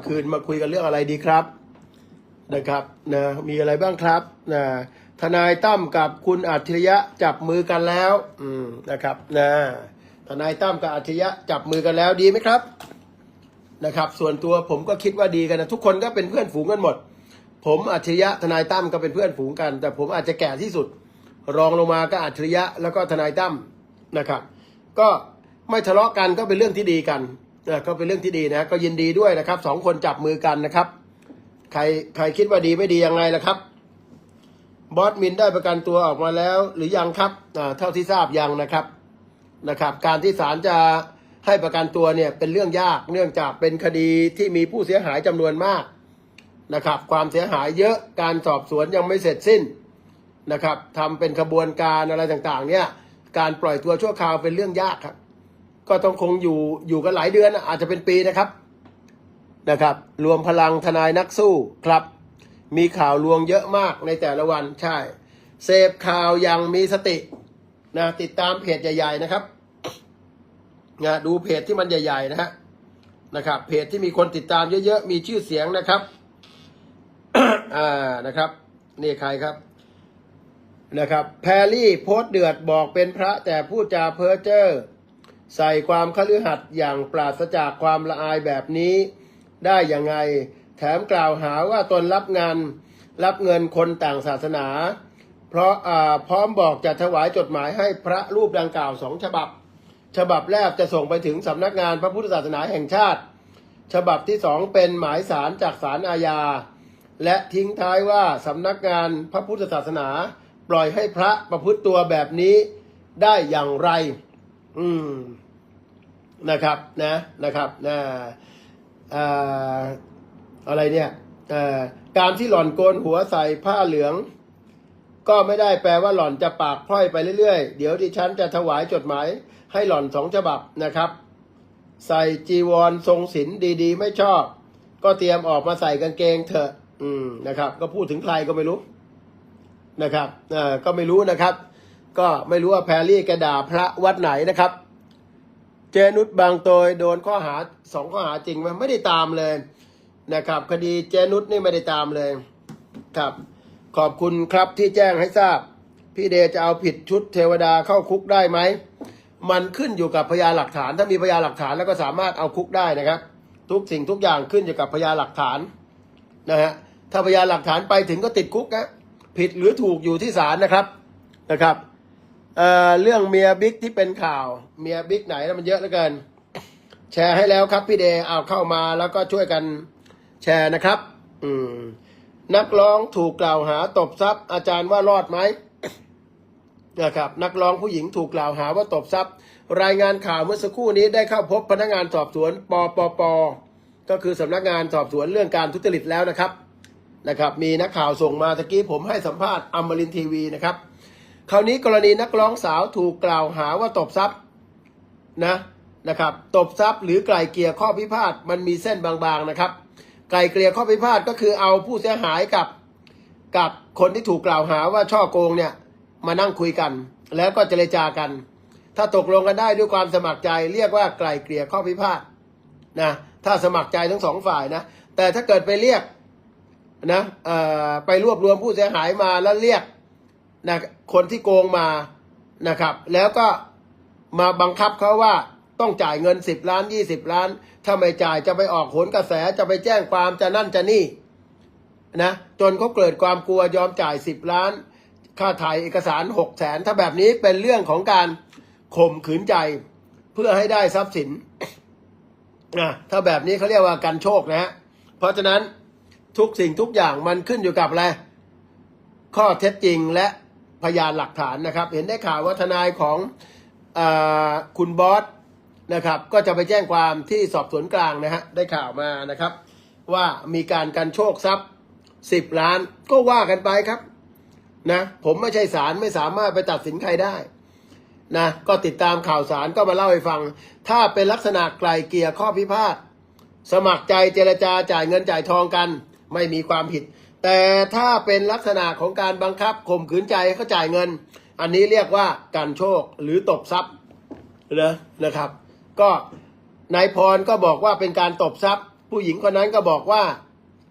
ำคืนมาคุยกันเรื่องอะไรดีครับนะครับนะมีอะไรบ้างครับนะทนายตั้มกับคุณอัจฉริยะจับมือกันแล้ว อืมนะครับนะทนายตั้มกับอัจฉริยะจับมือกันแล้วดีไหมครับนะครับ ส่วนตัวผมก็คิดว่าดีกันนะทุกคนก็เป็นเพื่อนฝูงกันหมด ผมอัจฉริยะทนายตั้มก็เป็นเพื่อนฝูงกัน แต่ผมอาจจะแก่ที่สุด รองลงมาก็อัจฉริยะแล้วก็ทนายตั้มนะครับ ก็ไม่ทะเลาะกันก็เป็นเรื่องที่ดีกัน ก็เป็นเรื่องที่ดีนะก็ยินดีด้วยนะครับสองคนจับมือกันนะครับ ใครใครคิดว่าดีไม่ดียังไงล่ะครับ บอสมินได้ประกันตัวออกมาแล้ว หรือยังครับเท่าที่ทราบยังนะครับนะครับ การที่ศาลจะให้ประกันตัวเนี่ยเป็นเรื่องยากเนื่องจากเป็นคดีที่มีผู้เสียหายจำนวนมากนะครับ ความเสียหายเยอะการสอบสวนยังไม่เสร็จสิ้นนะครับทำเป็นขบวนการอะไรต่างๆ เนี่ย การปล่อยตัวชั่วคราวเป็นเรื่องยากครับ ก็ต้องคงอยู่อยู่กันหลายเดือนอาจจะเป็นปีนะครับนะครับ รวมพลังทนายนักสู้ครับ มีข่าวลวงเยอะมากในแต่ละวันใช่ เสพข่าวอย่างมีสตินะติดตามเพจใหญ่ ๆนะครับนะดูเพจที่มันใหญ่ ๆ นะฮะนะครับ เพจที่มีคนติดตามเยอะๆมีชื่อเสียงนะครับอ่านะครับ นี่ใครครับนะครับ แพรรี่โพสต์เดือดบอกเป็นพระแต่พูดจาเพ้อเจ้อ ใส่ความคฤหัสถ์อย่างปราศจากความละอายแบบนี้ ได้ยังไง แถมกล่าวหาว่าตนรับงานรับเงินคนต่างศาสนา เพราะพร้อมบอกจะถวายจดหมายให้พระรูปดังกล่าวสองฉบับ ฉบับแรกจะส่งไปถึงสำนักงานพระพุทธศาสนาแห่งชาติ ฉบับที่สองเป็นหมายสารจากศาลอาญา และทิ้งท้ายว่าสำนักงานพระพุทธศาสนา ปล่อยให้พระประพฤติตัวแบบนี้ได้อย่างไร อืม นะครับนะนะครับนะอ่าอะไรเนี่ยการที่หล่อนโกนหัวใส่ผ้าเหลือง ก็ไม่ได้แปลว่าหล่อนจะปากพร่อยไปเรื่อยๆ เดี๋ยวดิฉันจะถวายจดหมายให้หล่อนสองฉบับนะครับ ใส่จีวรทรงศิลดีๆ ไม่ชอบ ก็เตรียมออกมาใส่กางเกงเถอะ อืมนะครับ ก็พูดถึงใครก็ไม่รู้นะครับอ่อก็ไม่รู้นะครับ ก็ไม่รู้ว่าแพรรี่แกด่าพระวัดไหนนะครับ เจนุสบางโตยโดนข้อหาสองข้อหาจริงไหมไม่ได้ตามเลยนะครับ คดีเจนุสนี่ไม่ได้ตามเลยครับ ขอบคุณครับที่แจ้งให้ทราบ พี่เดจะเอาผิดชุดเทวดาเข้าคุกได้ไหมมันขึ้นอยู่กับพยานหลักฐาน ถ้ามีพยานหลักฐานแล้วก็สามารถเอาคุกได้นะครับ ทุกสิ่งทุกอย่างขึ้นอยู่กับพยานหลักฐานนะฮะถ้าพยานหลักฐานไปถึงก็ติดคุกนะผิดหรือถูกอยู่ที่ศาลนะครับนะครับเอ่อเรื่องเมียบิ๊กที่เป็นข่าว เมียบิ๊กไหนแล้วมันเยอะเหลือเกิน แชร์ให้แล้วครับพี่เดเอาเข้ามาแล้วก็ช่วยกันแชร์นะครับ อืม นักร้องถูกกล่าวหาตบทรัพย์ อาจารย์ว่ารอดไหมนะครับนักร้องผู้หญิงถูกกล่าวหาว่าตบทรัพย์ รายงานข่าวเมื่อสักครู่นี้ได้เข้าพบพนักงานสอบสวนปปปก็คือสำนักงานสอบสวนเรื่องการทุจริตแล้วนะครับนะครับมีนักข่าวส่งมาตะกี้ผมให้สัมภาษณ์อมรินทร์ทีวีนะครับ คราวนี้กรณีนักร้องสาวถูกกล่าวหาว่าตบทรัพย์ นะนะครับตบทรัพย์หรือไกล่เกลี่ยข้อพิพาทมันมีเส้นบางๆนะครับ ไกล่เกลี่ยข้อพิพาทก็คือเอาผู้เสียหายกับกับคนที่ถูกกล่าวหาว่าช่อโกงเนี่ยมานั่งคุยกัน แล้วก็เจรจากัน ถ้าตกลงกันได้ด้วยความสมัครใจเรียกว่าไกล่เกลี่ยข้อพิพาทนะถ้าสมัครใจทั้งสองฝ่ายนะแต่ถ้าเกิดไปเรียกนะเอ่อไปรวบรวมผู้เสียหายมาแล้วเรียกนะคนที่โกงมานะครับ แล้วก็ มาบังคับเขาว่าต้องจ่ายเงินสิบล้านยี่สิบล้าน ถ้าไม่จ่ายจะไปออกโหนกระแสจะไปแจ้งความจะนั่นจะนี่นะจนเขาเกิดความกลัวยอมจ่ายสิบล้าน ค่าถ่ายเอกสารหกแสนถ้าแบบนี้เป็นเรื่องของการข่มขืนใจ เพื่อให้ได้ทรัพย์สินนะถ้าแบบนี้เขาเรียกว่ากันโชคนะฮะเพราะฉะนั้นทุกสิ่งทุกอย่างมันขึ้นอยู่กับอะไรข้อเท็จจริงและพยานหลักฐานนะครับ เห็นได้ข่าวว่าทนายของ คุณบอสนะครับ ก็จะไปแจ้งความที่สอบสวนกลางนะฮะได้ข่าวมานะครับ ว่ามีการกันโชคทรัพย์สิบล้านก็ว่ากันไปครับนะผมไม่ใช่ศาลไม่สามารถไปตัดสินใครได้นะก็ติดตามข่าวสารก็มาเล่าให้ฟัง ถ้าเป็นลักษณะไกลเกลี่ยข้อพิพาทสมัครใจเจรจาจ่ายเงินจ่ายทองกัน ไม่มีความผิด แต่ถ้าเป็นลักษณะของการบังคับข่มขืนใจเขาจ่ายเงิน อันนี้เรียกว่าการโชคหรือตบทรัพย์นะนะครับ ก็นายพรก็บอกว่าเป็นการตบทรัพย์ ผู้หญิงคนนั้นก็บอกว่า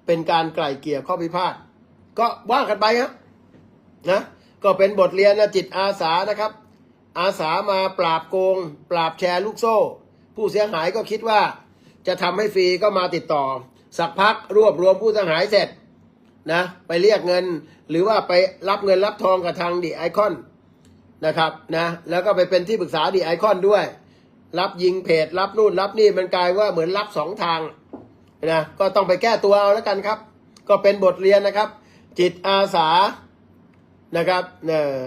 เป็นการไกล่เกลี่ยข้อพิพาทก็ว่ากันไปฮะนะก็เป็นบทเรียนนะจิตอาสานะครับ อาสามาปราบโกง ปราบแชร์ลูกโซ่ ผู้เสียหายก็คิดว่า จะทำให้ฟรีก็มาติดต่อ สักพักรวบรวมผู้เสียหายเสร็จนะไปเรียกเงินหรือว่าไปรับเงินรับทองกับทางดีไอคอน นะครับนะแล้วก็ไปเป็นที่ปรึกษาดีไอคอนด้วย รับยิงเพจรับนู่นรับนี่มันกลายว่าเหมือนรับสองทางนะก็ต้องไปแก้ตัวเอาแล้วกันครับ ก็เป็นบทเรียนนะครับ จิตอาสานะครับเอ่อ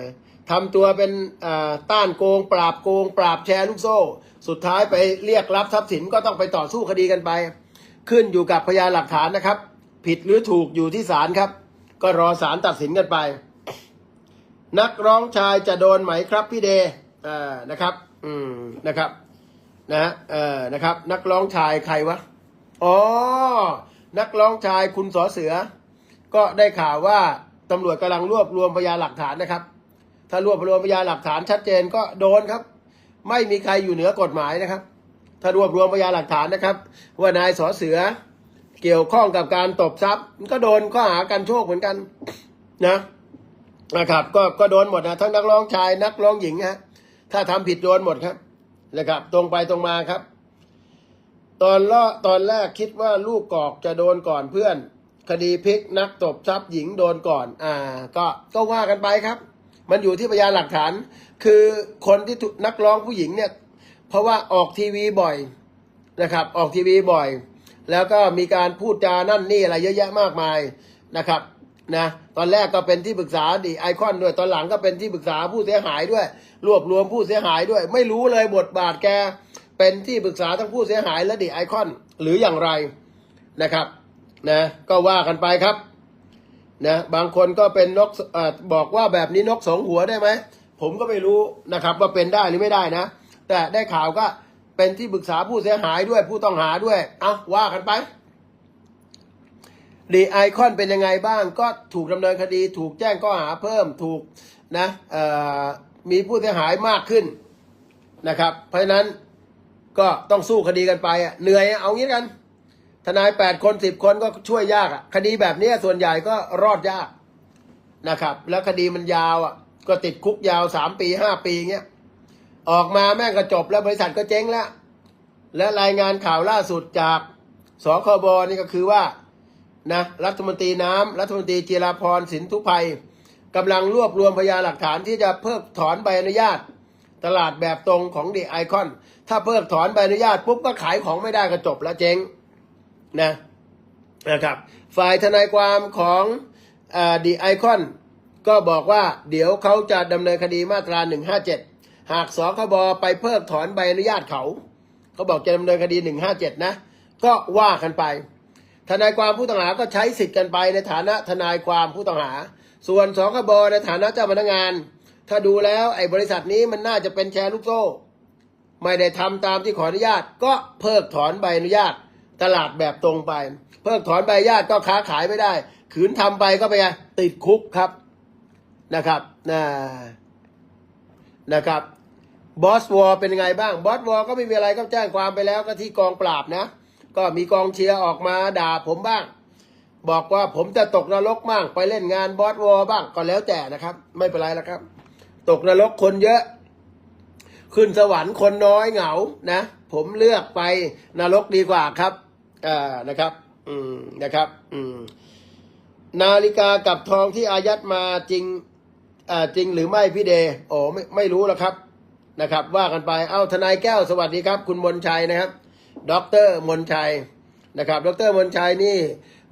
ทำตัวเป็นอ่าต้านโกง ปราบโกง ปราบแชร์ลูกโซ่ สุดท้ายไปเรียกรับทรัพย์สินก็ต้องไปต่อสู้คดีกันไป ขึ้นอยู่กับพยานหลักฐานนะครับ ผิดหรือถูกอยู่ที่ศาลครับ ก็รอศาลตัดสินกันไป นักร้องชายจะโดนไหมครับพี่เดอ่านะครับ อืมนะครับ นะเออนะครับ นักร้องชายใครวะอ๋อนักร้องชายคุณสอเสือ ก็ได้ข่าวว่าตำรวจกำลังรวบรวมพยานหลักฐานนะครับ ถ้ารวบรวมพยานหลักฐานชัดเจนก็โดนครับ ไม่มีใครอยู่เหนือกฎหมายนะครับ ถ้ารวบรวมพยานหลักฐานนะครับ ว่านายสอเสือเกี่ยวข้องกับการตบทรัพย์ก็โดนข้อหากันโชคเหมือนกัน นะ นะครับ ก็ก็โดนหมดนะทั้งนักร้องชายนักร้องหญิงฮะถ้าทำผิดโดนหมดครับนะครับ ตรงไปตรงมาครับ ตอนละตอนแรกคิดว่าลูกกอกจะโดนก่อนเพื่อน คดีพลิกนักตบทรัพย์หญิงโดนก่อน อ่า ก็ก็ว่ากันไปครับ มันอยู่ที่พยานหลักฐาน คือคนที่นักร้องผู้หญิงเนี่ย เพราะว่าออกทีวีบ่อยนะครับ ออกทีวีบ่อย แล้วก็มีการพูดจานั่นนี่อะไรเยอะแยะมากมายนะครับ นะตอนแรกก็เป็นที่ปรึกษาดีไอคอนด้วย ตอนหลังก็เป็นที่ปรึกษาผู้เสียหายด้วย รวบรวมผู้เสียหายด้วย ไม่รู้เลยบทบาทแกเป็นที่ปรึกษาทั้งผู้เสียหายและดีไอคอนหรืออย่างไรนะครับนะก็ว่ากันไปครับนะบางคนก็เป็นนกออบอกว่าแบบนี้นกสองหัวได้ไหมผมก็ไม่รู้นะครับว่าเป็นได้หรือไม่ได้นะ แต่ได้ข่าวก็เป็นที่ปรึกษาผู้เสียหายด้วยผู้ต้องหาด้วยเอาว่ากันไป ดีไอคอนเป็นยังไงบ้าง ก็ถูกดำเนินคดี ถูกแจ้งข้อหาเพิ่มถูกนะมีผู้เสียหายมากขึ้นนะครับ เพราะฉะนั้นก็ต้องสู้คดีกันไปเหนื่อยเอางี้กัน ทนายแปดคนสิบคนก็ช่วยยากคดีแบบนี้ส่วนใหญ่ก็รอดยากนะครับ แล้วคดีมันยาวอะก็ติดคุกยาวสามปีห้าปีเงี้ยออกมาแม่งก็จบแล้วบริษัทก็เจ๊งแล้ว และรายงานข่าวล่าสุดจากสคบนี่ก็คือว่า นะรัฐมนตรีน้ำรัฐมนตรีจีราพรสินทุภัยกำลังรวบรวมพยานหลักฐานที่จะเพิกถอนใบอนุญาต ตลาดแบบตรงของดีไอคอนถ้าเพิกถอนใบอนุญาตปุ๊บก็ขายของไม่ได้ก็จบแล้วเจ๊งนะนะครับ ฝ่ายทนายความของดีไอคอนก็บอกว่าเดี๋ยวเขาจะดำเนินคดีมาตรา 157 หากสคบไปเพิกถอนใบอนุญาตเขา เขาบอกจะดำเนินคดี 157 นะ ก็ว่ากันไป ทนายความผู้ต้องหาก็ใช้สิทธิ์กันไปในฐานะทนายความผู้ต้องหา ส่วนสคบในฐานะเจ้าพนักงาน ถ้าดูแล้วไอ้บริษัทนี้มันน่าจะเป็นแชร์ลูกโซ่ ไม่ได้ทำตามที่ขออนุญาต ก็เพิกถอนใบอนุญาตตลาดแบบตรงไป เพิกถอนใบอนุญาตก็ค้าขายไม่ได้ ขืนทำไปก็ไปไงติดคุกครับนะครับนะนะครับบอสวอเป็นยังไงบ้างบอสวอก็ไม่มีอะไรก็แจ้งความไปแล้วก็ที่กองปราบนะ ก็มีกองเชียร์ออกมาด่าผมบ้าง บอกว่าผมจะตกนรกบ้างไปเล่นงานบอสวอบ้างก็แล้วแต่นะครับ ไม่เป็นไรแล้วครับ ตกนรกคนเยอะ ขึ้นสวรรค์คนน้อยเหงานะ ผมเลือกไปนรกดีกว่าครับอ่านะครับ อืมนะครับ อืมนาฬิกากับทองที่อายัดมาจริงอ่าจริงหรือไม่พี่เดโอ้ไม่ไม่รู้แล้วครับนะครับ ว่ากันไป เอ้าทนายแก้วสวัสดีครับ คุณมนชัยนะครับ ด็อกเตอร์มนชัยนะครับด็อกเตอร์มนชัยนี่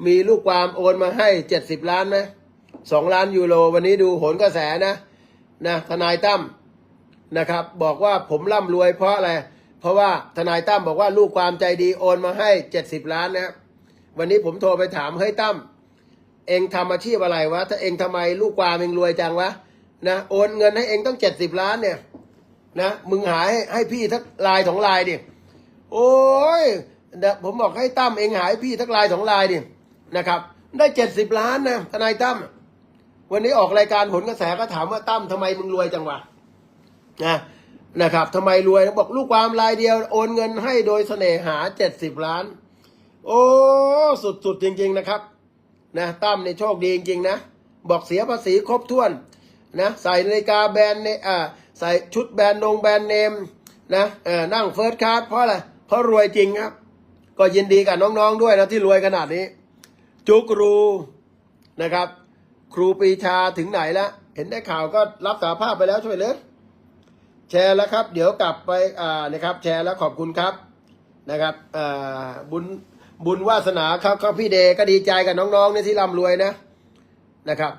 มีลูกความโอนมาให้เจ็ดสิบล้านไหมสองล้านยูโรวันนี้ดูโหนกระแสนะนะทนายตั้มนะครับ บอกว่าผมร่ำรวยเพราะอะไรเพราะว่าทนายตั้มบอกว่าลูกความใจดีโอนมาให้เจ็ดสิบล้านนะวันนี้ผมโทรไปถามเฮ้ยตั้มเองทำอาชีพอะไรวะถ้าเองทำไมลูกความเองรวยจังวะนะโอนเงินให้เองต้องเจ็ดสิบล้านเนี่ยนะมึงหาให้ให้พี่ทักลายสองลายดิ โอ้ยเดี๋ยวผมบอกให้ตั้มเองหาให้พี่ทักลายสองลายดินะครับ ได้เจ็ดสิบล้านนะทนายตั้มวันนี้ออกรายการผลกระแสก็ถามว่าตั้มทำไมมึงรวยจังวะนะนะครับทำไมรวยบอกลูกความรายเดียวโอนเงินให้โดยเสน่หาเจ็ดสิบล้าน โอ้สุดๆจริง ๆนะครับนะตั้มในโชคดีจริงๆนะบอกเสียภาษีครบถ้วนนะใส่นาฬิกาแบรนด์เนอ่าใส่ชุดแบรนด์นงแบรนด์เนมนะเออนั่งเฟิร์สคลาสเพราะอะไร เพราะรวยจริงครับ ก็ยินดีกับน้องๆด้วยนะที่รวยขนาดนี้ จุกรูนะครับ ครูปีชาถึงไหนแล้ว เห็นได้ข่าวก็รับสาภาพไปแล้วช่วยเลยแชร์แล้วครับ เดี๋ยวกลับไปอ่านะครับ แชร์แล้วขอบคุณครับนะครับอ่าบุญบุญวาสนาครับครับพี่เดก็ดีใจกับน้องๆเนี่ยที่ร่ำรวยนะนะครับ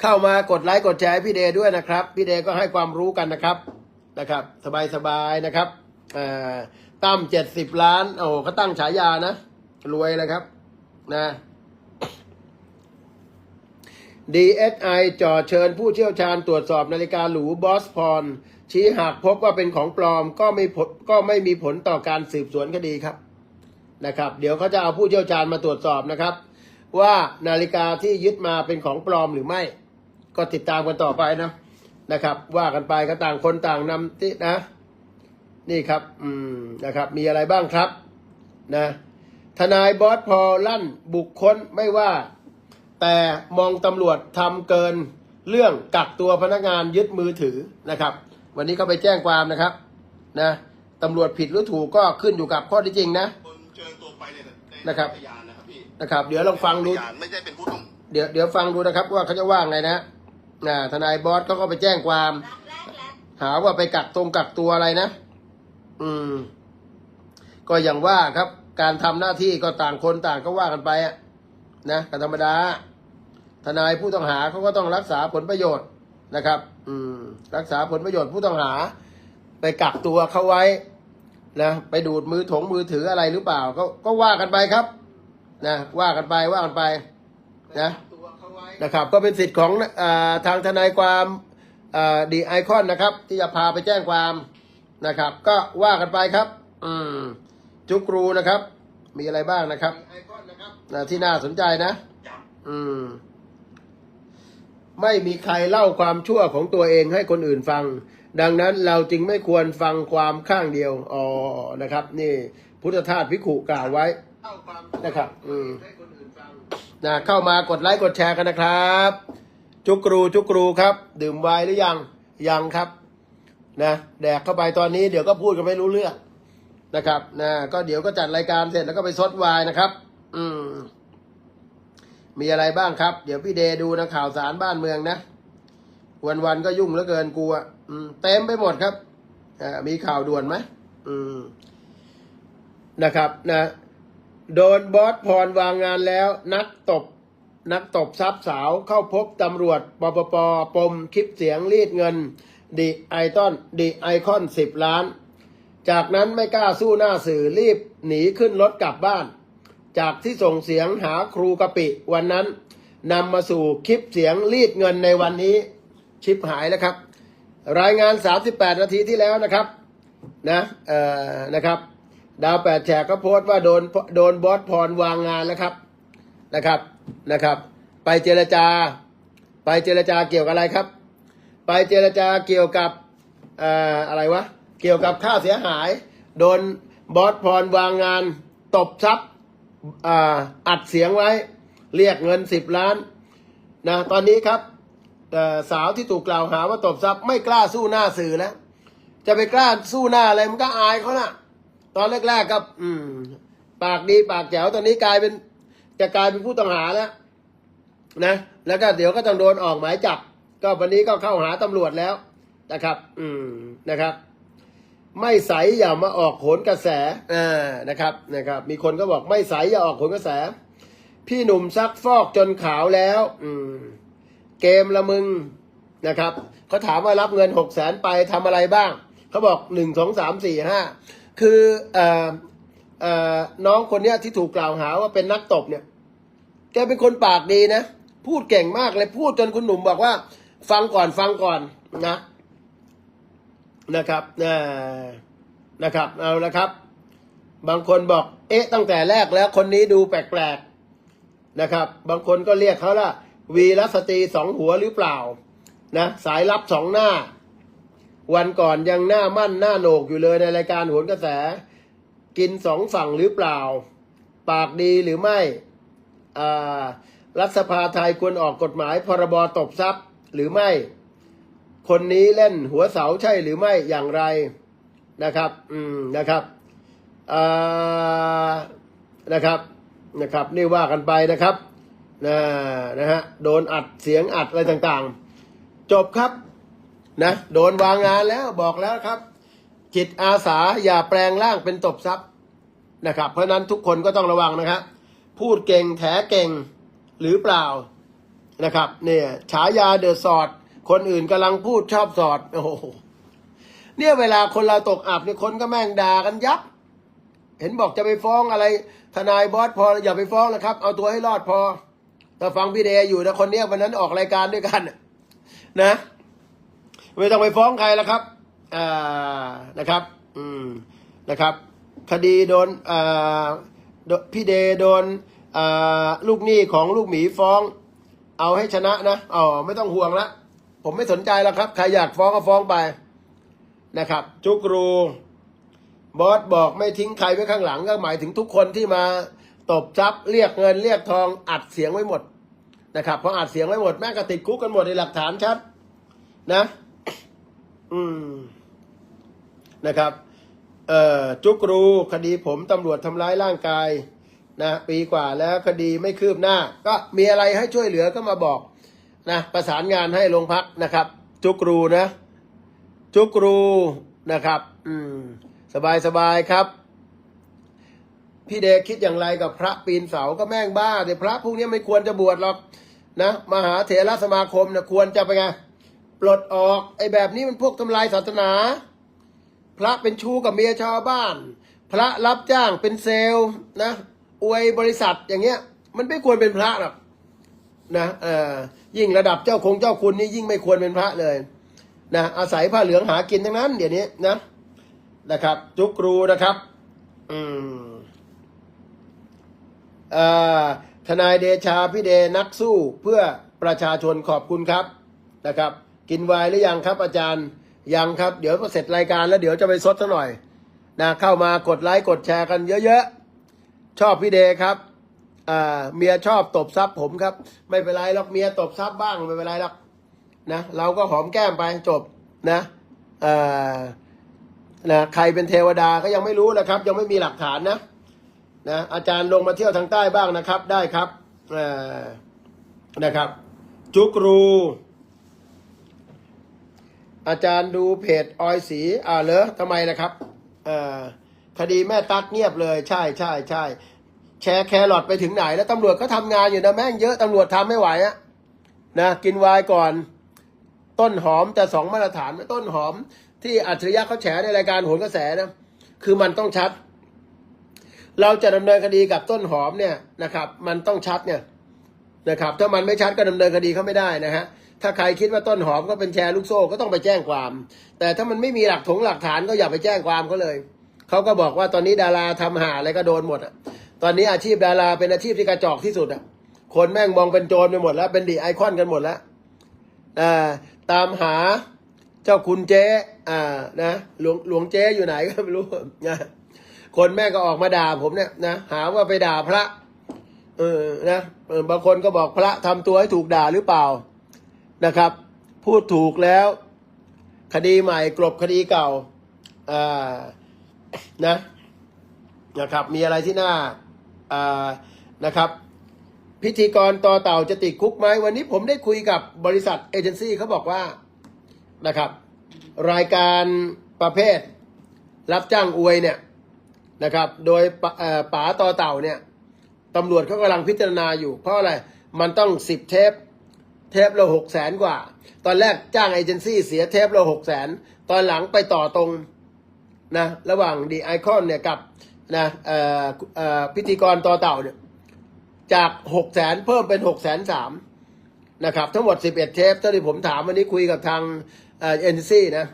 เข้ามากดไลค์กดแชร์พี่เดด้วยนะครับ พี่เดก็ให้ความรู้กันนะครับนะครับ สบายๆนะครับ ตั้มเจ็ดสิบล้าน โอ้เขาตั้งฉายานะ รวยเลยครับ นะ DSI จ่อเชิญผู้เชี่ยวชาญตรวจสอบนาฬิกาหรูบอสพรชี้หากพบว่าเป็นของปลอมก็ไม่ผลก็ไม่มีผลต่อการสืบสวนคดีครับ นะครับ เดี๋ยวเขาจะเอาผู้เชี่ยวชาญมาตรวจสอบนะครับ ว่านาฬิกาที่ยึดมาเป็นของปลอมหรือไม่ ก็ติดตามกันต่อไปนะนะครับ ว่ากันไปก็ต่างคนต่างนำที่นะ นี่ครับ อืมนะครับ มีอะไรบ้างครับนะทนายบอสพอลลั่นบุคคลไม่ว่า แต่มองตำรวจทำเกินเรื่องกักตัวพนักงานยึดมือถือนะครับ วันนี้เขาไปแจ้งความนะครับนะตำรวจผิดหรือถูกก็ขึ้นอยู่กับข้อที่จริงนะคนเชิญตัวไปเนี่ยในนะครับพยานนะครับพี่นะครับ เดี๋ยวลองฟังดูไม่ใช่เป็นผู้ต้องเดี๋ยวเดี๋ยวฟังดูนะครับ ว่าเขาจะว่าไงนะนะทนายบอสเขาก็ไปแจ้งความ หาว่าไปกักตรงกักตัวอะไรนะ อืม ก็อย่างว่าครับ การทำหน้าที่ก็ต่างคนต่างก็ว่ากันไปอะนะก็ธรรมดา ทนายผู้ต้องหาเขาก็ต้องรักษาผลประโยชน์นะครับ อืม รักษาผลประโยชน์ผู้ต้องหา ไปกักตัวเขาไว้นะไปดูดมือถงมือถืออะไรหรือเปล่า ก็ก็ว่ากันไปครับ นะว่ากันไปว่ากันไป นะนะครับ ก็เป็นสิทธิ์ของอาทางทนายความดีไอคอนนะครับ ที่จะพาไปแจ้งความ นะครับ ก็ว่ากันไปครับ อืม จุกรูนะครับ มีอะไรบ้างนะครับนะที่น่าสนใจนะอืม ไม่มีใครเล่าความชั่วของตัวเองให้คนอื่นฟัง ดังนั้นเราจึงไม่ควรฟังความข้างเดียวอ๋อนะครับ นี่ พุทธทาสพิขุกล่าวไว้นะครับ อืมนะเข้ามากดไลค์กดแชร์กันนะครับ จุกรูจุกรูครับ ดื่มไวน์หรือยังยังครับ นะแดกเข้าไปตอนนี้เดี๋ยวก็พูดกันไม่รู้เรื่องนะครับนะก็เดี๋ยวก็จัดรายการเสร็จแล้วก็ไปซดวน์นะครับ อืม มีอะไรบ้างครับ เดี๋ยวพี่เดดูนะข่าวสารบ้านเมืองนะวันๆก็ยุ่งเหลือเกินกูอะอืมเต็มไปหมดครับอมีข่าวด่วนไหมอืมนะครับนะโดนบอสพรวางงานแล้ว นักตบ นักตบทรัพย์สาวเข้าพบตำรวจปปปปมคลิปเสียงรีดเงิน ดีไอตอนดีไอคอนสิบล้าน จากนั้นไม่กล้าสู้หน้าสื่อรีบหนีขึ้นรถกลับบ้าน จากที่ส่งเสียงหาครูกะปิวันนั้นนำมาสู่คลิปเสียงรีดเงินในวันนี้ชิปหายแล้วครับ รายงาน 38 นาทีที่แล้วนะครับนะเอ่อนะครับดาวแปดแฉกก็โพสต์ว่าโดนโดนบอสพรวางงานแล้วครับนะครับนะครับ ไปเจรจา ไปเจรจาเกี่ยวกับอะไรครับ ไปเจรจาเกี่ยวกับเอ่ออะไรวะ เกี่ยวกับค่าเสียหาย โดนบอสพรวางงาน ตบทรัพย์อัดเสียงไว้ เรียกเงินสิบล้านนะตอนนี้ครับสาวที่ถูกกล่าวหาว่าตบทรัพย์ไม่กล้าสู้หน้าสื่อแล้วจะไปกล้าสู้หน้าอะไรมันก็อายเขาน่ะ ตอนแรกๆครับ อืม ปากดีปากแจ๋วตอนนี้กลายเป็นจะกลายเป็นผู้ต้องหาแล้วนะแล้วก็เดี๋ยวก็ต้องโดนออกหมายจับ ก็วันนี้ก็เข้าหาตำรวจแล้วนะครับ อืมนะครับ ไม่ใสอย่ามาออกโขนกระแสอ่านะครับนะครับ มีคนก็บอกไม่ใสอย่าออกโขนกระแส พี่หนุ่มซักฟอกจนขาวแล้ว อืม เกมละมึงนะครับเขาถามว่ารับเงินหกแสนไปทำอะไรบ้างเขาบอกหนึ่งสองสามสี่ห้าคือเอ่อเอ่อน้องคนเนี้ยที่ถูกกล่าวหาว่าเป็นนักตบเนี่ย แกเป็นคนปากดีนะ พูดเก่งมากเลยพูดจนคุณหนุ่มบอกว่า ฟังก่อนฟังก่อนนะ นะครับนะนะครับเอาละครับ บางคนบอก เอ๊ะ ตั้งแต่แรกแล้วคนนี้ดูแปลกๆนะครับ บางคนก็เรียกเขาละวีรสตรีสองหัวหรือเปล่า นะ สายลับสองหน้า วันก่อนยังหน้ามั่นหน้าโหนกอยู่เลยในรายการโหนกระแส กินสองฝั่งหรือเปล่า ปากดีหรือไม่ อ่ารัฐสภาไทยควรออกกฎหมายพรบตบทรัพย์ หรือไม่ คนนี้เล่นหัวเสาใช่หรือไม่อย่างไรนะครับ อืมนะครับอ่านะครับนะครับ นี่ว่ากันไปนะครับนะนะฮะโดนอัดเสียงอัดอะไรต่างๆ จบครับนะโดนวางงานแล้วบอกแล้วครับ จิตอาสาอย่าแปลงร่างเป็นตบทรัพย์นะครับ เพราะฉะนั้นทุกคนก็ต้องระวังนะครับพูดเก่งแถเก่งหรือเปล่า นะครับเนี่ยฉายาเดอะสอดคนอื่นกำลังพูดชอบสอดโอ้โหเนี่ยเวลาคนเราตกอับเนี่ยคนก็แม่งด่ากันยับ เห็นบอกจะไปฟ้องอะไร ทนายบอสพออย่าไปฟ้องนะครับ เอาตัวให้รอดพอถ้าฟังพี่เดย์อยู่นะคนเนี้ยวันนั้นออกรายการด้วยกันนะไม่ต้องไปฟ้องใครแล้วครับอ่านะครับ อืมนะครับ คดีโดนอ่าพี่เดโดนอ่าลูกหนี้ของลูกหมีฟ้อง เอาให้ชนะนะอ๋อไม่ต้องห่วงละผมไม่สนใจแล้วครับ ใครอยากฟ้องก็ฟ้องไปนะครับ จุกรู บอสบอกไม่ทิ้งใครไว้ข้างหลังก็หมายถึงทุกคนที่มาตบทรัพย์เรียกเงินเรียกทองอัดเสียงไว้หมดนะครับพออัดเสียงไว้หมดแม่ก็ติดคุกกันหมดในหลักฐานชัดนะ อืมนะครับ เอ่อจุกรูคดีผมตำรวจทำร้ายร่างกาย นะปีกว่าแล้วคดีไม่คืบหน้า ก็มีอะไรให้ช่วยเหลือก็มาบอกนะประสานงานให้โรงพักนะครับ จุกรูนะ จุกรูนะครับ อืมสบายสบายครับ พี่เดคิดอย่างไรกับพระปีนเสาก็แม่งบ้าแต่พระพวกนี้ไม่ควรจะบวชหรอกนะมหาเถรสมาคมนะควรจะไปไงปลดออกไอ้แบบนี้มันพวกทำลายศาสนา พระเป็นชู้กับเมียชาวบ้าน พระรับจ้างเป็นเซลนะ อวยบริษัทอย่างเงี้ย มันไม่ควรเป็นพระหรอกนะเออยิ่งระดับเจ้าคงเจ้าคุณนี่ยิ่งไม่ควรเป็นพระเลยนะอาศัยผ้าเหลืองหากินทั้งนั้น เดี๋ยวนี้นะนะครับ จุกรูนะครับ อืมอ่อทนายเดชาพี่เดนักสู้เพื่อประชาชนขอบคุณครับนะครับ กินไวน์หรือยังครับ อาจารย์ยังครับ เดี๋ยวพอเสร็จรายการแล้วเดี๋ยวจะไปซดซะหน่อยนะเข้ามากดไลค์กดแชร์กันเยอะๆ ชอบพี่เดครับอ่าเมียชอบตบซับผมครับ ไม่เป็นไรหรอกเมียตบซับบ้างไม่เป็นไรหรอกนะเราก็หอมแก้มไปจบนะเอ่อนะใครเป็นเทวดาก็ยังไม่รู้นะครับ ยังไม่มีหลักฐานนะนะอาจารย์ลงมาเที่ยวทางใต้บ้างนะครับ ได้ครับเอ่อนะครับ จุกรู อาจารย์ดูเพจออยสีอ่าเหรอทำไมนะครับเอ่อ คดีแม่ตั๊กเงียบเลยใช่ใช่ใช่แชร์แครอทไปถึงไหน แล้วตำรวจก็ทำงานอยู่นะแม่งเยอะตำรวจทำไม่ไหวอะนะกินไวายก่อน ต้นหอมจะสองมาตรฐานต้นหอม ที่อัจฉริยะเขาแฉในรายการโหนกระแสนะคือมันต้องชัด เราจะดำเนินคดีกับต้นหอมเนี่ยนะครับ มันต้องชัดเนี่ยนะครับ ถ้ามันไม่ชัดก็ดำเนินคดีเขาไม่ได้นะฮะถ้าใครคิดว่าต้นหอมก็เป็นแชร์ลูกโซ่ก็ต้องไปแจ้งความ แต่ถ้ามันไม่มีหลักถงหลักฐานก็อย่าไปแจ้งความเขาเลย เขาก็บอกว่าตอนนี้ดาราทำหาอะไรก็โดนหมดอะ ตอนนี้อาชีพดาราเป็นอาชีพที่กระจอกที่สุดอะ คนแม่งมองเป็นโจรไปหมดแล้ว เป็นดีไอคอนกันหมดแล้วอ่าตามหาเจ้าคุณเจ๊อ่านะหลวงหลวงเจ๊อยู่ไหนก็ไม่รู้นะคนแม่ก็ออกมาด่าผมเนี่ยนะหาว่าไปด่าพระเออนะเออบางคนก็บอกพระทำตัวให้ถูกด่าหรือเปล่านะครับ พูดถูกแล้ว คดีใหม่กลบคดีเก่าอ่า นะนะครับ มีอะไรที่น่าอ่านะครับ พิธีกรต่อเต่าจะติดคุกไหมวันนี้ผมได้คุยกับบริษัทเอเจนซี่เขาบอกว่านะครับ รายการประเภท รับจ้างอวยเนี่ยนะครับ โดยป,ป๋าต่อเต่าเนี่ยตำรวจเขากำลังพิจารณาอยู่ เพราะอะไร มันต้องสิบเทป เทปละหกแสนกว่า ตอนแรกจ้างเอเจนซี่เสียเทปละหกแสน ตอนหลังไปต่อตรง นะระหว่างดีไอคอนเนี่ยกับนะเอ่อพิธีกรต่อเต่าเนี่ยจากหกแสนเพิ่มเป็นหกแสนสามนะครับทั้งหมดสิบเอ็ดเทปเท่าที่ผมถามวันนี้คุยกับทางเอเอ็นซี่นะ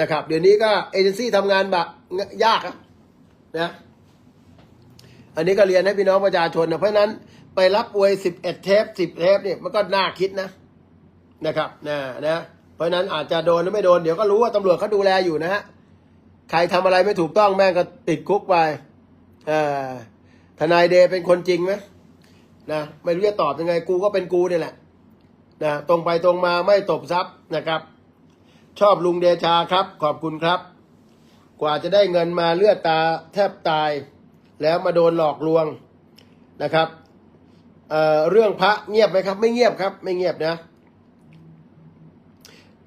นะครับเดี๋ยวนี้ก็เอเจนซี่ทำงานแบบยากอะนะอันนี้ก็เรียนให้พี่น้องประชาชนนะเพราะนั้นไปรับอวยสิบเอ็ดเทปสิบเทปเนี่ยมันก็น่าคิดนะนะครับนะนะเพราะนั้นอาจจะโดนหรือไม่โดนเดี๋ยวก็รู้ว่าตำรวจเขาดูแลอยู่นะฮะ ใครทำอะไรไม่ถูกต้องแม่งก็ติดคุกไปอทนายเดเป็นคนจริงไหมนะไม่รู้จะตอบยังไงกูก็เป็นกูเนี่ยแหละนะตรงไปตรงมาไม่ตบซับนะครับ ชอบลุงเดชาครับ ขอบคุณครับ กว่าจะได้เงินมาเลือดตาแทบตาย แล้วมาโดนหลอกลวงนะครับเเรื่องพระเงียบไหมครับ ไม่เงียบครับ ไม่เงียบนะ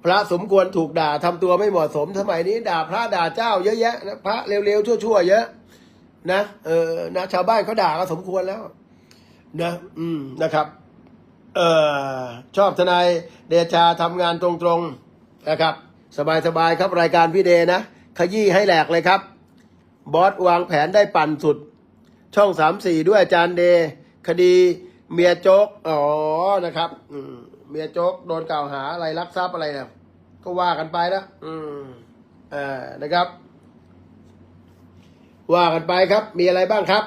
พระสมควรถูกด่าทำตัวไม่เหมาะสมสมัยนี้ ด่าพระด่าเจ้าเยอะแยะนะพระเร็วๆชั่วๆเยอะนะเออนะชาวบ้านเขาด่าก็สมควรแล้ว นะ อืมนะครับ เออชอบทนายเดชาทำงานตรงๆนะครับ สบายๆครับรายการพี่เดนะขยี้ให้แหลกเลยครับ บอสวางแผนได้ปั่นสุด ช่องสามสี่ด้วยอาจารย์เด คดีเมียโจ๊กอ๋อนะครับ อืม เมียโจ๊กโดนกล่าวหาอะไรลักทรัพย์อะไรเนี่ยก็ว่ากันไปแล้วอืมอ่านะครับ ว่ากันไปครับ มีอะไรบ้างครับ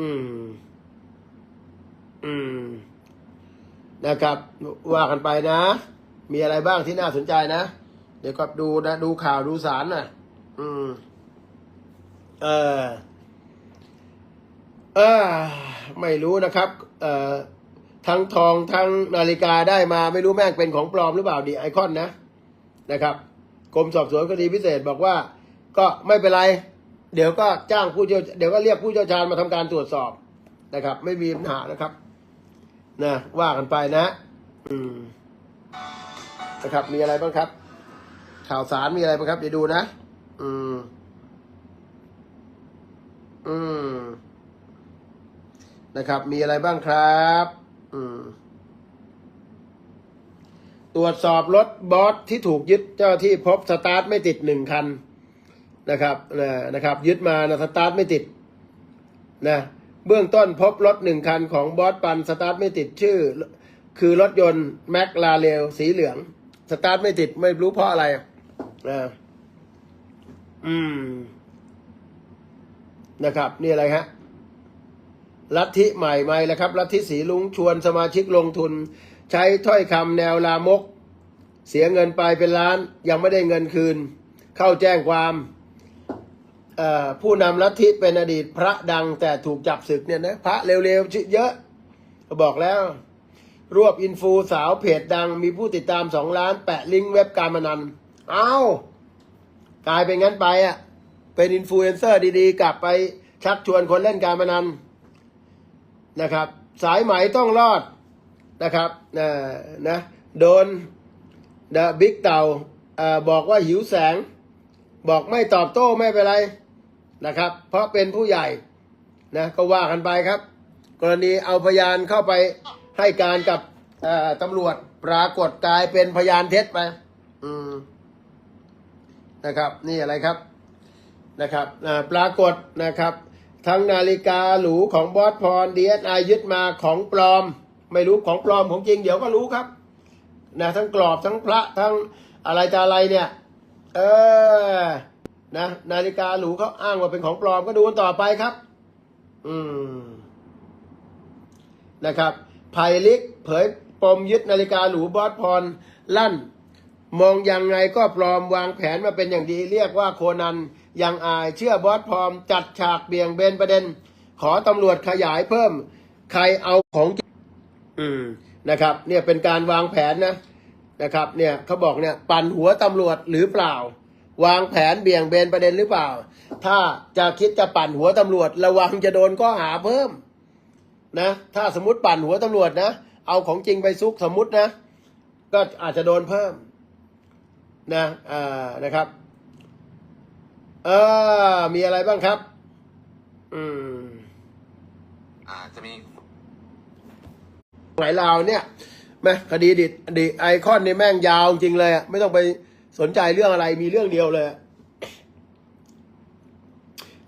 อืม อืม นะครับ ว่ากันไปนะ มีอะไรบ้างที่น่าสนใจนะ เดี๋ยวก็ดูนะ ดูข่าวดูสารนะอืม เออเออไม่รู้นะครับ เอ่อ ทั้งทองทั้งนาฬิกาได้มาไม่รู้แม่งเป็นของปลอมหรือเปล่าดีไอคอนนะนะครับกรมสอบสวนคดีพิเศษบอกว่า ก็ไม่เป็นไร เดี๋ยวก็จ้างผู้เชี่ยวเดี๋ยวก็เรียกผู้เชี่ยวชาญมาทำการตรวจสอบนะครับ ไม่มีปัญหานะครับนะว่ากันไปนะ อืมนะครับ มีอะไรบ้างครับ ข่าวสารมีอะไรบ้างครับ เดี๋ยวดูนะ อืม อืมนะครับ มีอะไรบ้างครับ ตรวจสอบรถบอสที่ถูกยึดเจ้าที่พบสตาร์ทไม่ติดหนึ่งคันนะครับนะนะครับ ยึดมานะสตาร์ทไม่ติดนะเบื้องต้นพบรถหนึ่งคันของบอสปันสตาร์ทไม่ติดชื่อ คือรถยนต์แม็กลาเรลสีเหลือง สตาร์ทไม่ติดไม่รู้เพราะอะไรนะอืมนะครับ นี่อะไรฮะ ลัทธิใหม่ไหมแล้วครับ ลัทธิสีลุงชวนสมาชิกลงทุน ใช้ถ้อยคำแนวลามก เสียเงินไปเป็นล้าน ยังไม่ได้เงินคืน เข้าแจ้งความผู้นำลัทธิเป็นอดีตพระดังแต่ถูกจับศึกเนี่ยนะพระเร็วๆเยอะบอกแล้ว รวบอินฟูสาวเพจดังมีผู้ติดตามสองล้าน แปะลิงก์เว็บการพนันเอา้ากลายเป็นงั้นไปอะเป็นอินฟลูเอนเซอร์ดีๆ กลับไปชักชวนคนเล่นการพนัน นะครับ สายไหมต้องรอดนะครับนะนะโดนเดอะบิ๊กเต่าบอกว่าหิวแสง บอกไม่ตอบโต้ไม่เป็นไรนะครับ เพราะเป็นผู้ใหญ่นะก็ว่ากันไปครับ กรณีเอาพยานเข้าไปให้การกับตำรวจปรากฏกลายเป็นพยานเท็จไปนะครับ นี่อะไรครับนะครับปรากฏนะครับ ทั้งนาฬิกาหรูของบอสพรดีเอสไอยึดมาของปลอม ไม่รู้ของปลอมของจริงเดี๋ยวก็รู้ครับนะทั้งกรอบทั้งพระทั้งอะไรจะอะไรเนี่ย เออนะนาฬิกาหรูเขาอ้างว่าเป็นของปลอมก็ดูกันต่อไปครับ อืมนะครับไผ่ลิกเผยปมยึดนาฬิกาหรูบอสพรลั่น มองยังไงก็ปลอมวางแผนมาเป็นอย่างดี เรียกว่าโคนัน ยังอายเชื่อบอสพร้อมจัดฉากเบี่ยงเบนประเด็น ขอตำรวจขยายเพิ่ม ใครเอาของจริงอืมนะครับ เนี่ยเป็นการวางแผนนะนะครับ เนี่ยเขาบอกเนี่ยปั่นหัวตำรวจหรือเปล่า วางแผนเบี่ยงเบนประเด็นหรือเปล่า ถ้าจะคิดจะปั่นหัวตำรวจ ระวังจะโดนข้อหาเพิ่มนะถ้าสมมติปั่นหัวตำรวจนะเอาของจริงไปซุกสมมตินะ ก็อาจจะโดนเพิ่มนะอ่านะครับเออมีอะไรบ้างครับ อืม อ่าจะมีหลายราวเนี่ยแม่คดีดิดอดีตไอคอนนี่แม่งยาวจริงเลยอะไม่ต้องไปสนใจเรื่องอะไรมีเรื่องเดียวเลยอะ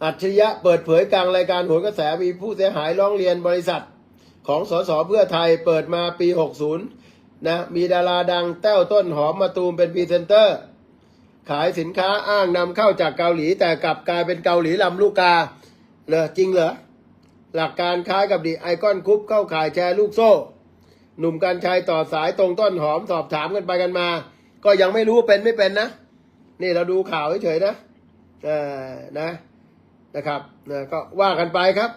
อัจฉริยะเปิดเผยกลางรายการโหนกระแสมีผู้เสียหายร้องเรียนบริษัท ของสสเพื่อไทยเปิดมาปี 60 นะ มีดาราดังแต้วต้นหอมมาตูมเป็นพรีเซนเตอร์ ขายสินค้าอ้างนำเข้าจากเกาหลี แต่กลับกลายเป็นเกาหลีลำลูกกาเหรอจริงเหรอหลักการคล้ายกับดิไอคอนคุปเข้าขายแชร์ลูกโซ่ หนุ่มกัญชัยต่อสายตรงต้นหอมสอบถามกันไปกันมา ก็ยังไม่รู้เป็นไม่เป็นนะ นี่เราดูข่าวเฉยๆนะเออนะนะครับนะก็ว่ากันไปครับ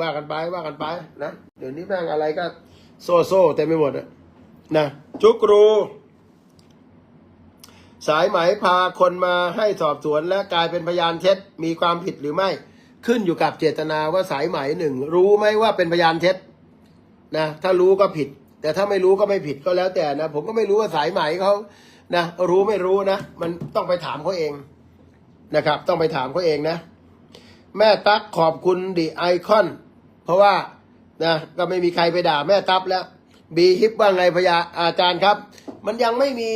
ว่ากันไปว่ากันไปนะเดี๋ยวนี้แม่งอะไรก็โซ่โซ่เต็มไปหมดอะนะจุกรู สายไหมพาคนมาให้สอบสวนและกลายเป็นพยานเท็จมีความผิดหรือไม่ ขึ้นอยู่กับเจตนาว่าสายไหมหนึ่งรู้ไหมว่าเป็นพยานเท็จนะถ้ารู้ก็ผิด แต่ถ้าไม่รู้ก็ไม่ผิดก็แล้วแต่นะ ผมก็ไม่รู้ว่าสายไหมเขานะรู้ไม่รู้นะ มันต้องไปถามเขาเองนะครับ ต้องไปถามเขาเองนะ แม่ตั๊กขอบคุณดิไอคอนเพราะว่านะก็ไม่มีใครไปด่าแม่ตั๊บแล้วบีฮิปว่าไงพยาอาจารย์ครับ มันยังไม่มี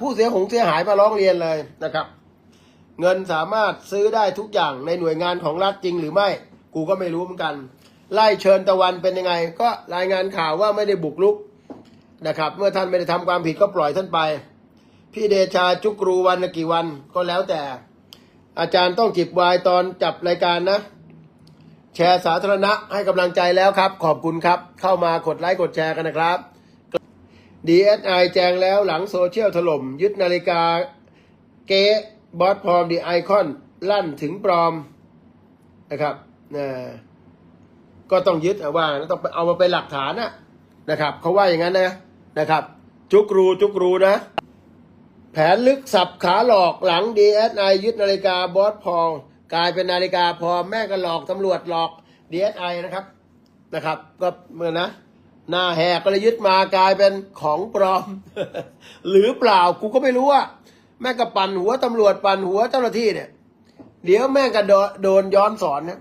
ผู้เสียหงเสียหายมาร้องเรียนเลยนะครับ เงินสามารถซื้อได้ทุกอย่างในหน่วยงานของรัฐจริงหรือไม่ กูก็ไม่รู้เหมือนกัน ไล่เชิญตะวันเป็นยังไง ก็รายงานข่าวว่าไม่ได้บุกรุกนะครับ เมื่อท่านไม่ได้ทำความผิดก็ปล่อยท่านไป พี่เดชาจุกรูวันกี่วันก็แล้วแต่ อาจารย์ต้องจิบวายตอนจับรายการนะแชร์สาธารณะให้กำลังใจแล้วครับ ขอบคุณครับ เข้ามากดไลค์กดแชร์กันนะครับ DSI แจงแล้วหลังโซเชียลถล่ม ยึดนาฬิกาเก๊บอสพร้อมดีไอคอนลั่นถึงปลอมนะครับนะก็ต้องยึดว่าต้องเอามาเป็นหลักฐานนะนะครับเขาว่าอย่างนั้นนะนะครับ จุกรูจุกรูนะ แผนลึกสับขาหลอกหลัง DSI ยึดนาฬิกาบอสพอลกลายเป็นนาฬิกาพอแม่ก็หลอกตำรวจหลอก DSI นะครับนะครับ ก็เมื่อนะ หน้าแหกก็เลยยึดมากลายเป็นของปลอม หรือเปล่ากูก็ไม่รู้ว่าแม่งก็ปั่นหัวตำรวจปั่นหัวเจ้าหน้าที่เนี่ย เดี๋ยวแม่งก็โดนโดนย้อนสอนนะ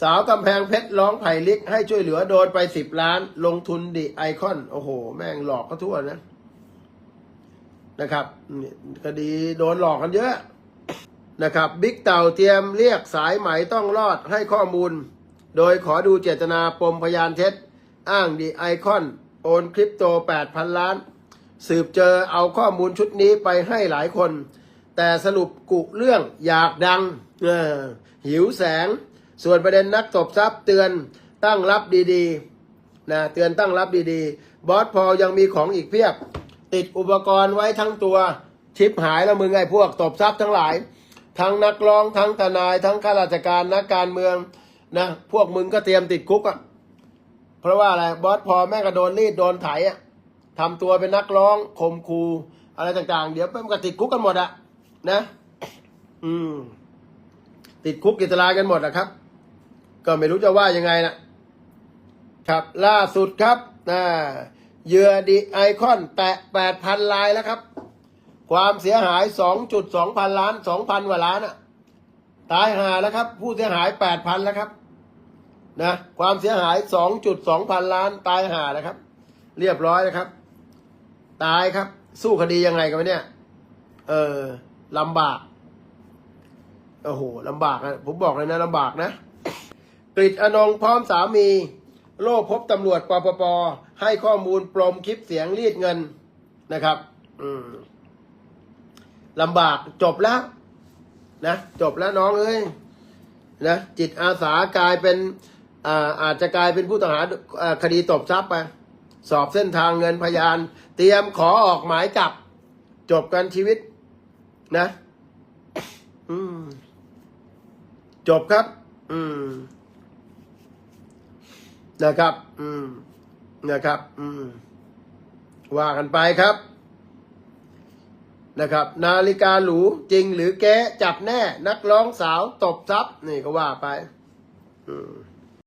สาวกำแพงเพชรร้องไผ่ลิก ให้ช่วยเหลือโดนไปสิบล้าน ลงทุนดิไอคอน โอ้โห แม่งหลอกเขาทั่วนะ นะครับคดีโดนหลอกกันเยอะนะครับบิ๊กเต่าเตรียมเรียกสายไหมต้องรอดให้ข้อมูล โดยขอดูเจตนาปมพยานเท็จ อ้างดีไอคอนโอนคริปโต 8,000 ล้าน สืบเจอเอาข้อมูลชุดนี้ไปให้หลายคน แต่สรุปกุเรื่องอยากดังเออหิวแสง ส่วนประเด็นนักตบทรัพย์เตือนตั้งรับดีๆนะเตือนตั้งรับดีๆ บอสพอยังมีของอีกเพียบ ติดอุปกรณ์ไว้ทั้งตัวชิปหายแล้วมึงไอ้พวกตบทรัพย์ทั้งหลาย ทั้งนักร้องทั้งทนายทั้งข้าราชการนักการเมืองนะพวกมึงก็เตรียมติดคุกอะ่ะ เพราะว่าอะไรบอสพอแม่ก็โดนรีดโดนไถอะทำตัวเป็นนักร้องข่มคูอะไรต่างๆ เดี๋ยวแม่งก็ติดคุกกันหมดอะนะ อืม ติดคุกกิจลายกันหมดนะครับ ก็ไม่รู้จะว่ายังไงนะครับ ล่าสุดครับนะเยื่อดีไอคอน แตะแปดพันลายแล้วครับ ความเสียหายสองจุดสองพันล้านสองพันกว่าล้านอะตายหาแล้วครับ ผู้เสียหายแปดพันแล้วครับ นะความเสียหายสองจุดสองพันล้านตายห่านะครับ เรียบร้อยนะครับ ตายครับ สู้คดียังไงกันเนี่ย เออลำบากโอ้โหลำบากนะผมบอกเลยนะลำบากนะกฤษอนงพร้อมสามี โลกพบตำรวจปปป ให้ข้อมูลปลอมคลิปเสียงรีดเงินนะครับ อืมลำบากจบแล้ว นะ จบแล้วน้องเอ้ยนะจิตอาสากลายเป็น อาอาจจะกลายเป็นผู้ต้องหาคดีตบทรัพย์ไปสอบเส้นทางเงินพยาน เตรียมขอออกหมายจับ จบกันชีวิต นะจบครับ อืม นะครับ อืม นะครับ อืม ว่ากันไปครับ นะครับ นาฬิกาหรูจริงหรือแก้จับแน่ นักร้องสาวตบทรัพย์ นี่ก็ว่าไป อืม